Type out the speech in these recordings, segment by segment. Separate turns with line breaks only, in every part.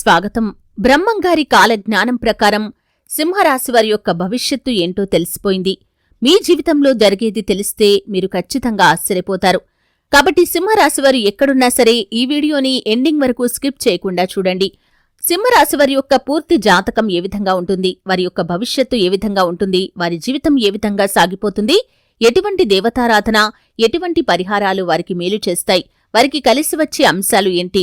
స్వాగతం. బ్రహ్మంగారి కాల జ్ఞానం ప్రకారం సింహరాశి వారి యొక్క భవిష్యత్తు ఏంటో తెలిసిపోయింది. మీ జీవితంలో జరిగేది తెలిస్తే మీరు ఖచ్చితంగా ఆశ్చర్యపోతారు. కాబట్టి సింహరాశి వారు ఎక్కడున్నా సరే ఈ వీడియోని ఎండింగ్ వరకు స్కిప్ చేయకుండా చూడండి. సింహరాశి వారి యొక్క పూర్తి జాతకం ఏ విధంగా ఉంటుంది? వారి యొక్క భవిష్యత్తు ఏ విధంగా ఉంటుంది? వారి జీవితం ఏ విధంగా సాగిపోతుంది? ఎటువంటి దేవతారాధన ఎటువంటి పరిహారాలు వారికి మేలు చేస్తాయి? వారికి కలిసి వచ్చే అంశాలు ఏంటి?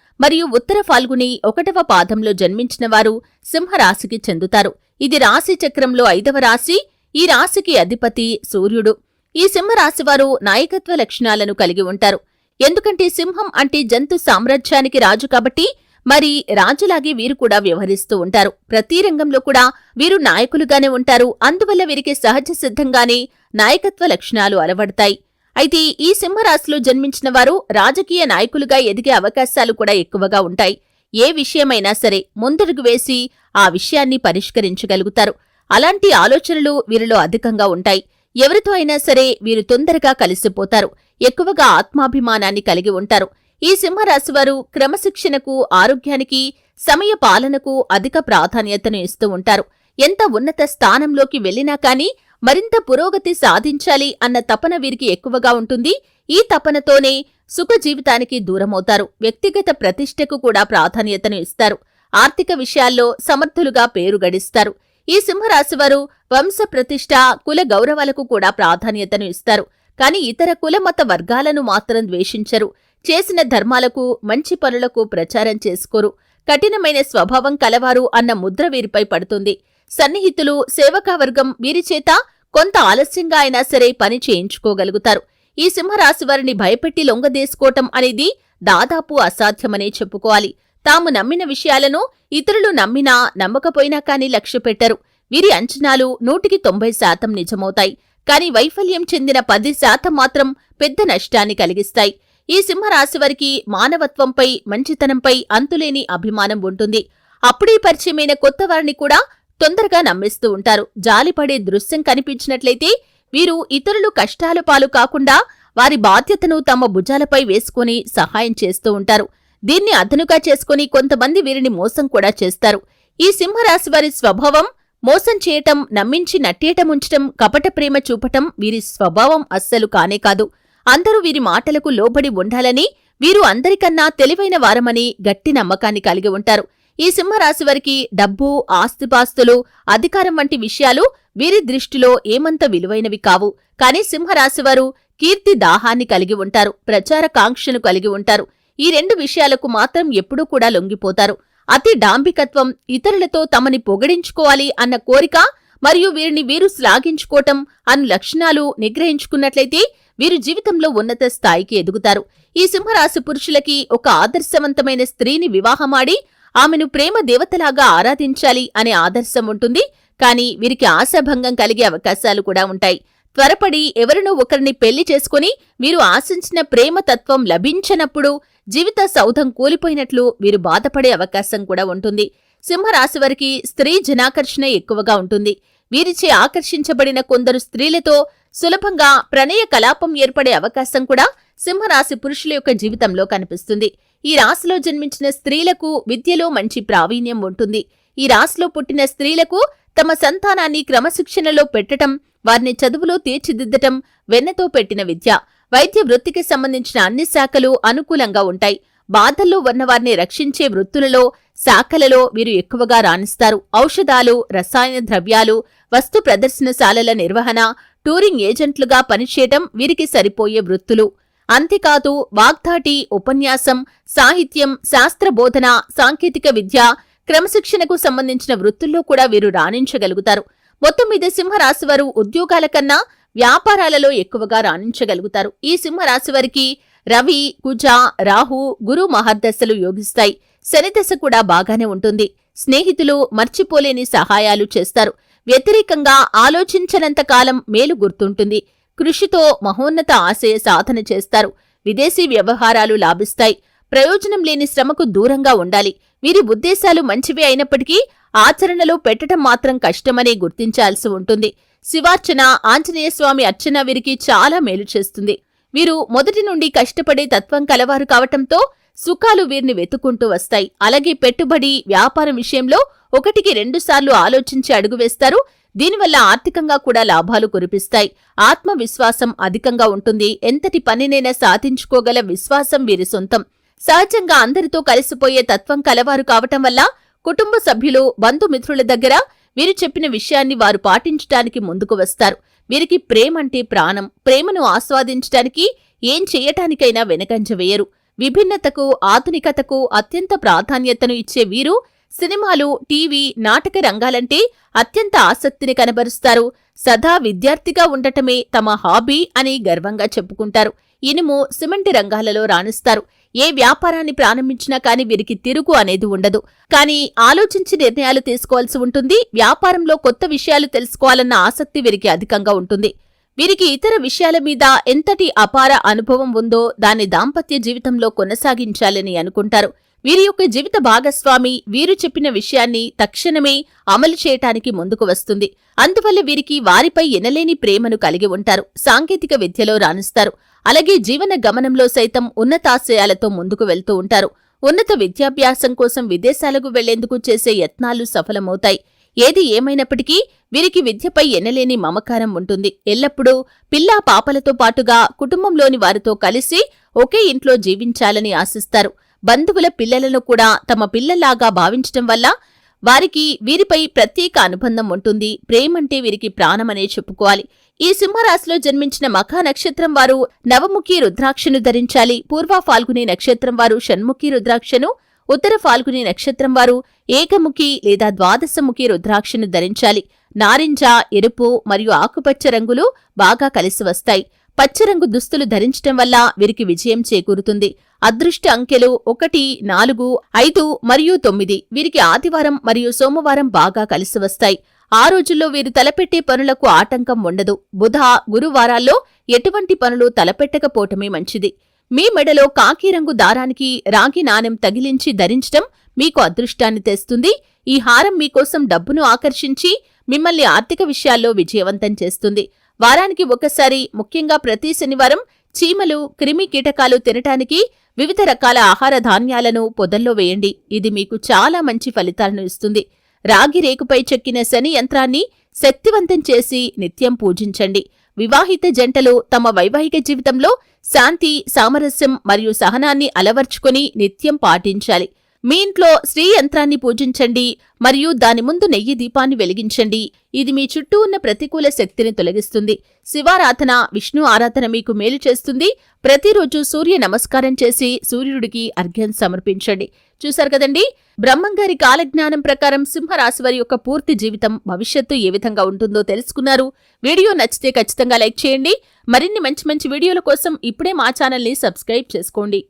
మరియు ఉత్తర ఫాల్గుని ఒకటవ పాదంలో జన్మించిన వారు సింహరాశికి చెందుతారు. ఇది రాశి చక్రంలో ఐదవ రాశి ఈ రాశికి అధిపతి సూర్యుడు. ఈ సింహరాశివారు నాయకత్వ లక్షణాలను కలిగి ఉంటారు. ఎందుకంటే సింహం అంటే జంతు సామ్రాజ్యానికి రాజు కాబట్టి మరి రాజులాగే వీరు కూడా వ్యవహరిస్తూ ఉంటారు. ప్రతి రంగంలో కూడా వీరు నాయకులుగానే ఉంటారు. అందువల్ల వీరికి సహజ సిద్ధంగానే నాయకత్వ లక్షణాలు అలవడతాయి. అయితే ఈ సింహరాశిలో జన్మించిన వారు రాజకీయ నాయకులుగా ఎదిగే అవకాశాలు కూడా ఎక్కువగా ఉంటాయి. ఏ విషయమైనా సరే ముందడుగు వేసి ఆ విషయాన్ని పరిష్కరించగలుగుతారు. అలాంటి ఆలోచనలు వీరిలో అధికంగా ఉంటాయి. ఎవరితో అయినా సరే వీరు తొందరగా కలిసిపోతారు. ఎక్కువగా ఆత్మాభిమానాన్ని కలిగి ఉంటారు. ఈ సింహరాశివారు క్రమశిక్షణకు ఆరోగ్యానికి సమయ పాలనకు అధిక ప్రాధాన్యతను ఇస్తూ ఉంటారు. ఎంత ఉన్నత స్థానంలోకి వెళ్ళినా కానీ మరింత పురోగతి సాధించాలి అన్న తపన వీరికి ఎక్కువగా ఉంటుంది. ఈ తపనతోనే సుఖ జీవితానికి దూరమవుతారు. వ్యక్తిగత ప్రతిష్టకు కూడా ప్రాధాన్యతను ఇస్తారు. ఆర్థిక విషయాల్లో సమర్థులుగా పేరు గడిస్తారు. ఈ సింహరాశివారు వంశ ప్రతిష్ట కుల గౌరవాలకు కూడా ప్రాధాన్యతను ఇస్తారు. కాని ఇతర కులమత వర్గాలను మాత్రం ద్వేషించరు. చేసిన ధర్మాలకు మంచి పనులకు ప్రచారం చేసుకోరు. కఠినమైన స్వభావం కలవారు అన్న ముద్ర వీరిపై పడుతుంది. సన్నిహితులు సేవకావర్గం వీరిచేత కొంత ఆలస్యంగా అయినా సరే పని చేయించుకోగలుగుతారు. ఈ సింహరాశి వారిని భయపెట్టి లొంగదేసుకోవటం అనేది దాదాపు అసాధ్యమనే చెప్పుకోవాలి. తాము నమ్మిన విషయాలను ఇతరులు నమ్మినా నమ్మకపోయినా కాని లక్ష్యపెట్టరు వీరి అంచనాలు నూటికి తొంభై శాతం నిజమవుతాయి. కాని వైఫల్యం చెందిన పది శాతం మాత్రం పెద్ద నష్టాన్ని కలిగిస్తాయి. ఈ సింహరాశి వారికి మానవత్వంపై మంచితనంపై అంతులేని అభిమానం ఉంటుంది. అప్పుడే పరిచయమైన కొత్త వారిని కూడా తొందరగా నమ్మిస్తూ ఉంటారు. జాలిపడే దృశ్యం కనిపించినట్లయితే వీరు ఇతరులు కష్టాలు పాలు కాకుండా వారి బాధ్యతను తమ భుజాలపై వేసుకుని సహాయం చేస్తూ ఉంటారు. దీన్ని అదనుగా చేసుకుని కొంతమంది వీరిని మోసం కూడా చేస్తారు. ఈ సింహరాశి వారి స్వభావం మోసం చేయటం నమ్మించి నట్టేయటం ఉంచటం కపట ప్రేమ చూపటం వీరి స్వభావం అస్సలు కానే కాదు. అందరూ వీరి మాటలకు లోబడి ఉండాలని వీరు అందరికన్నా తెలివైన వారమని గట్టి నమ్మకాన్ని కలిగి ఉంటారు. ఈ సింహరాశి వారికి డబ్బు ఆస్తిపాస్తులు అధికారం వంటి విషయాలు వీరి దృష్టిలో ఏమంత విలువైనవి కావు. కాని సింహరాశివారు కీర్తి దాహాన్ని కలిగి ఉంటారు ప్రచార కాంక్షను కలిగి ఉంటారు. ఈ రెండు విషయాలకు మాత్రం ఎప్పుడూ కూడా లొంగిపోతారు. అతి డాంబికత్వం ఇతరులతో తమని పొగడించుకోవాలి అన్న కోరిక మరియు వీరిని వీరు శ్లాఘించుకోవటం అన్న లక్షణాలు నిగ్రహించుకున్నట్లయితే వీరు జీవితంలో ఉన్నత స్థాయికి ఎదుగుతారు. ఈ సింహరాశి పురుషులకి ఒక ఆదర్శవంతమైన స్త్రీని వివాహమాడి ఆమెను ప్రేమ దేవతలాగా ఆరాధించాలి అనే ఆదర్శం ఉంటుంది. కానీ వీరికి ఆశాభంగం కలిగే అవకాశాలు కూడా ఉంటాయి. త్వరపడి ఎవరినో ఒకరిని పెళ్ళి చేసుకుని వీరు ఆశించిన ప్రేమ తత్వం లభించనప్పుడు జీవిత సౌధం కూలిపోయినట్లు వీరు బాధపడే అవకాశం కూడా ఉంటుంది. సింహరాశి వారికి స్త్రీ జనాకర్షణ ఎక్కువగా ఉంటుంది. వీరిచే ఆకర్షించబడిన కొందరు స్త్రీలతో సులభంగా ప్రణయ కలాపం ఏర్పడే అవకాశం కూడా సింహరాశి పురుషుల యొక్క జీవితంలో కనిపిస్తుంది. ఈ రాశిలో జన్మించిన స్త్రీలకు విద్యలో మంచి ప్రావీణ్యం ఉంటుంది. ఈ రాశిలో పుట్టిన స్త్రీలకు తమ సంతానాన్ని క్రమశిక్షణలో పెట్టటం వారిని చదువులో తీర్చిదిద్దటం వెన్నతో పెట్టిన విద్య వైద్య వృత్తికి సంబంధించిన అన్ని శాఖలు అనుకూలంగా ఉంటాయి. బాధల్లో ఉన్నవారిని రక్షించే వృత్తులలో శాఖలలో వీరు ఎక్కువగా రాణిస్తారు. ఔషధాలు రసాయన ద్రవ్యాలు వస్తు ప్రదర్శనశాలల నిర్వహణ టూరింగ్ ఏజెంట్లుగా పనిచేయటం వీరికి సరిపోయే వృత్తులు. అంతేకాదు వాగ్ధాటి ఉపన్యాసం సాహిత్యం శాస్త్రబోధన సాంకేతిక విద్య క్రమశిక్షణకు సంబంధించిన వృత్తుల్లో కూడా వీరు రాణించగలుగుతారు. మొత్తం మీద సింహరాశి వారు ఉద్యోగాల కన్నా వ్యాపారాలలో ఎక్కువగా రాణించగలుగుతారు. ఈ సింహరాశి వారికి రవి కుజ రాహు గురు మహర్దశలు యోగిస్తాయి. శనిదశ కూడా బాగానే ఉంటుంది. స్నేహితులు మర్చిపోలేని సహాయాలు చేస్తారు. వ్యతిరేకంగా ఆలోచించనంత కాలం మేలు గుర్తుంటుంది. కృషితో మహోన్నత ఆశయ సాధన చేస్తారు. విదేశీ వ్యవహారాలు లాభిస్తాయి. ప్రయోజనం లేని శ్రమకు దూరంగా ఉండాలి. వీరి ఉద్దేశాలు మంచివే అయినప్పటికీ ఆచరణలో పెట్టడం మాత్రం కష్టమనే గుర్తించాల్సి ఉంటుంది. శివార్చన ఆంజనేయస్వామి అర్చన వీరికి చాలా మేలు చేస్తుంది. వీరు మొదటి నుండి కష్టపడే తత్వం కలవారు కావటంతో సుఖాలు వీరిని వెతుకుంటూ వస్తాయి. అలాగే పెట్టుబడి వ్యాపారం విషయంలో ఒకటికి రెండుసార్లు ఆలోచించి అడుగు వేస్తారు. దీనివల్ల ఆర్థికంగా కూడా లాభాలు కురిపిస్తాయి. ఆత్మవిశ్వాసం అధికంగా ఉంటుంది. ఎంతటి పనినైనా సాధించుకోగల విశ్వాసం వీరి సొంతం. సహజంగా అందరితో కలిసిపోయే తత్వం కలవారు కావటం వల్ల కుటుంబ సభ్యులు బంధుమిత్రుల దగ్గర వీరు చెప్పిన విషయాన్ని వారు పాటించటానికి ముందుకు వస్తారు. వీరికి ప్రేమంటే ప్రాణం. ప్రేమను ఆస్వాదించటానికి ఏం చేయటానికైనా వెనకంజ వేయరు. విభిన్నతకు ఆధునికతకు అత్యంత ప్రాధాన్యతను ఇచ్చే వీరు సినిమాలు టీవీ నాటక రంగాలంటే అత్యంత ఆసక్తిని కనబరుస్తారు. సదా విద్యార్థిగా ఉండటమే తమ హాబీ అని గర్వంగా చెప్పుకుంటారు. ఇనుము సిమెంట్ రంగాలలో రాణిస్తారు. ఏ వ్యాపారాన్ని ప్రారంభించినా కాని వీరికి తిరుగు అనేది ఉండదు. కానీ ఆలోచించి నిర్ణయాలు తీసుకోవాల్సి ఉంటుంది. వ్యాపారంలో కొత్త విషయాలు తెలుసుకోవాలన్న ఆసక్తి వీరికి అధికంగా ఉంటుంది. వీరికి ఇతర విషయాల మీద ఎంతటి అపార అనుభవం ఉందో దాన్ని దాంపత్య జీవితంలో కొనసాగించాలని అనుకుంటారు. వీరి యొక్క జీవిత భాగస్వామి వీరు చెప్పిన విషయాన్ని తక్షణమే అమలు చేయటానికి ముందుకు వస్తుంది. అందువల్ల వీరికి వారిపై ఎనలేని ప్రేమను కలిగి ఉంటారు. సాంకేతిక విద్యలో రాణిస్తారు. అలాగే జీవన గమనంలో సైతం ఉన్నతాశయాలతో ముందుకు వెళ్తూ ఉంటారు. ఉన్నత విద్యాభ్యాసం కోసం విదేశాలకు వెళ్ళేందుకు చేసే యత్నాలు సఫలమవుతాయి. ఏది ఏమైనప్పటికీ వీరికి విద్యపై ఎనలేని మమకారం ఉంటుంది. ఎల్లప్పుడూ పిల్లా పాపలతో పాటుగా కుటుంబంలోని వారితో కలిసి ఒకే ఇంట్లో జీవించాలని ఆశిస్తారు. బంధువుల పిల్లలను కూడా తమ పిల్లల్లాగా భావించటం వల్ల వారికి వీరిపై ప్రత్యేక అనుబంధం ఉంటుంది. ప్రేమంటే వీరికి ప్రాణమనే చెప్పుకోవాలి. ఈ సింహరాశిలో జన్మించిన మఖా నక్షత్రం వారు నవముఖి రుద్రాక్షను ధరించాలి. పూర్వ ఫాల్గుని నక్షత్రం వారు షణ్ముఖి రుద్రాక్షను ఉత్తర ఫాల్గుని నక్షత్రం వారు ఏకముఖి లేదా ద్వాదశముఖి రుద్రాక్షను ధరించాలి. నారింజ ఎరుపు మరియు ఆకుపచ్చ రంగులు బాగా కలిసి వస్తాయి. పచ్చరంగు దుస్తులు ధరించటం వల్ల వీరికి విజయం చేకూరుతుంది. అదృష్ట అంకెలు ఒకటి నాలుగు ఐదు మరియు తొమ్మిది వీరికి ఆదివారం మరియు సోమవారం బాగా కలిసి వస్తాయి. ఆ రోజుల్లో వీరు తలపెట్టే పనులకు ఆటంకం ఉండదు. బుధ గురువారాల్లో ఎటువంటి పనులు తలపెట్టకపోవటమే మంచిది. మీ మెడలో కాకి రంగు దారానికి రాగి నాణెం తగిలించి ధరించటం మీకు అదృష్టాన్ని తెస్తుంది. ఈ హారం మీకోసం డబ్బును ఆకర్షించి మిమ్మల్ని ఆర్థిక విషయాల్లో విజయవంతం చేస్తుంది. వారానికి ఒకసారి ముఖ్యంగా ప్రతి శనివారం చీమలు క్రిమి కీటకాలు తినటానికి వివిధ రకాల ఆహార ధాన్యాలను పొదల్లో వేయండి. ఇది మీకు చాలా మంచి ఫలితాలను ఇస్తుంది. రాగి రేకుపై చెక్కిన శని యంత్రాన్ని శక్తివంతం చేసి నిత్యం పూజించండి. వివాహిత జంటలు తమ వైవాహిక జీవితంలో శాంతి సామరస్యం మరియు సహనాన్ని అలవర్చుకుని నిత్యం పాటించాలి. మీ ఇంట్లో శ్రీ యంత్రాన్ని పూజించండి మరియు దాని ముందు నెయ్యి దీపాన్ని వెలిగించండి. ఇది మీ చుట్టూ ఉన్న ప్రతికూల శక్తిని తొలగిస్తుంది. శివారాధన విష్ణు ఆరాధన మీకు మేలు చేస్తుంది. ప్రతిరోజు సూర్య నమస్కారం చేసి సూర్యుడికి అర్ఘ్యం సమర్పించండి. చూశారు కదండి? బ్రహ్మంగారి కాలజ్ఞానం ప్రకారం సింహరాశి వారి యొక్క పూర్తి జీవితం భవిష్యత్తు ఏ విధంగా ఉంటుందో తెలుసుకున్నారు. వీడియో నచ్చితే ఖచ్చితంగా లైక్ చేయండి. మరిన్ని మంచి మంచి వీడియోల కోసం ఇప్పుడే మా ఛానల్ని సబ్స్క్రైబ్ చేసుకోండి.